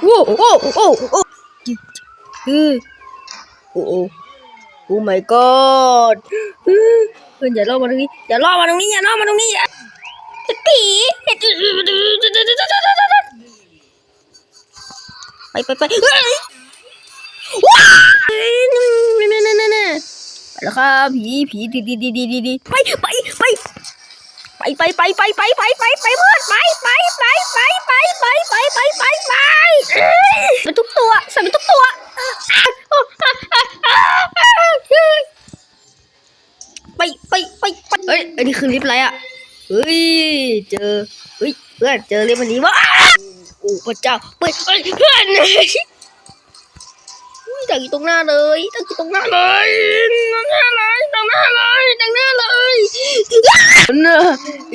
โอ้โอ้โอ้โอ้เออโอ้โอ้โอ้ my god เออเพื่อนอย่าล่อมาตรงนี้ อย่าล่อมาตรงนี้ อย่าล่อมาตรงนี้ผีไปไปไปว้ายนั่นนไปแล้วครับผีผีดีดีดีดีดีดีไปไปไปไปไปไปไปไปไปไปไปเพื่อนไปไปไปไปไปไปไปไปไปไป ไปทุกตัวใส่ไปทุกตัวไปไปไปเฮ้ยอันนี้คือลิฟต์อะไรอะเฮ้ยเจอเฮ้ยเพื่อนเจอลิฟต์อันนี้วะโอ้พระเจ้าเฮ้ยเฮ้ยเพื่อนอุ้ยตั้งอยู่ตรงหน้าเลยตั้งอยู่ตรงหน้าเลยตรงหน้าเลยตรงหน้าเลยตรงหน้าเลยเนอะ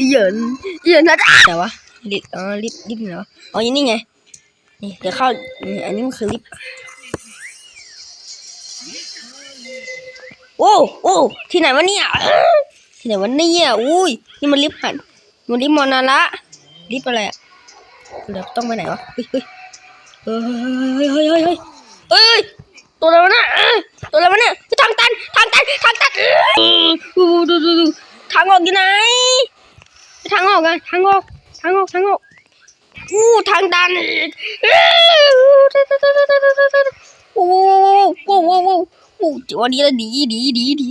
เหยินเหยินนะแต่วะลิฟต์อ๋อลิฟต์ลิฟต์ไหนวะอ๋ออยังนี่ไง นี่เดี๋ยวเข้านี่อันนี้มันคือลิฟต์โอ้โอ้ที่ไหนวะเนี่ยที่ไหนวะเนี่ยอุ้ยนี่มันลิฟต์หันมันลิฟต์มอนาระลิฟต์อะไรอะเดี๋ยวต้องไปไหนวะเฮ้ยเฮ้ยเฮ้ยเฮ้ยเฮ้ยเฮ้ยเฮ้ยตัวอะไรวะเนี่ยตัวอะไรวะเนี่ยทางตันทางตันทางตันดูดูดูทางออกอยู่ไหนทางออกกันทางออกทางออกทางออก อู้ทางตันอีกโอ้โหโอ้โหโอ้โหตัวนี้ละหนีหนีหนีหนี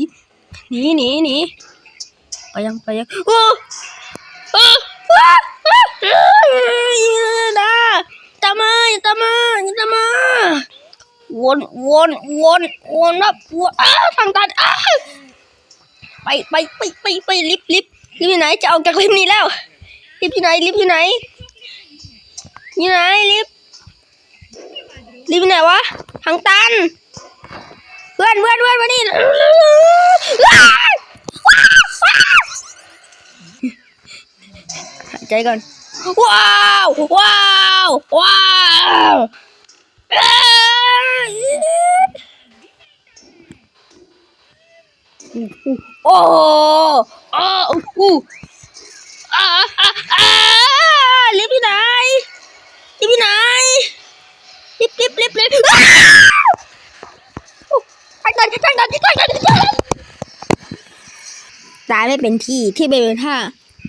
หนีหนีหนีไปยังไปยังโอ้เออว้าว้าเอ้ยนะตามาตามาตามาวนวนวนวนนะวนอ้าทางตันอ้าไปไปไปไปไปลิฟลิฟลิฟต์อยู่ไหนจะออกจากลิฟนี้แล้วลิฟต์อยู่ไหนลิฟต์อยู่ไหน อยู่ไหนลิฟลิฟไหนวะทางตันเพื่อนเพื่อนเพื่อนมานี่ว้าวว้าวว้าวหายใจก่อนว้าวว้าวว้าวเอ้โอ้โอ้อู้ รีบรีบรีบรีบไปก่อนไปก่อนไปก่อนตายไม่เป็นที่ที่เป็นท่า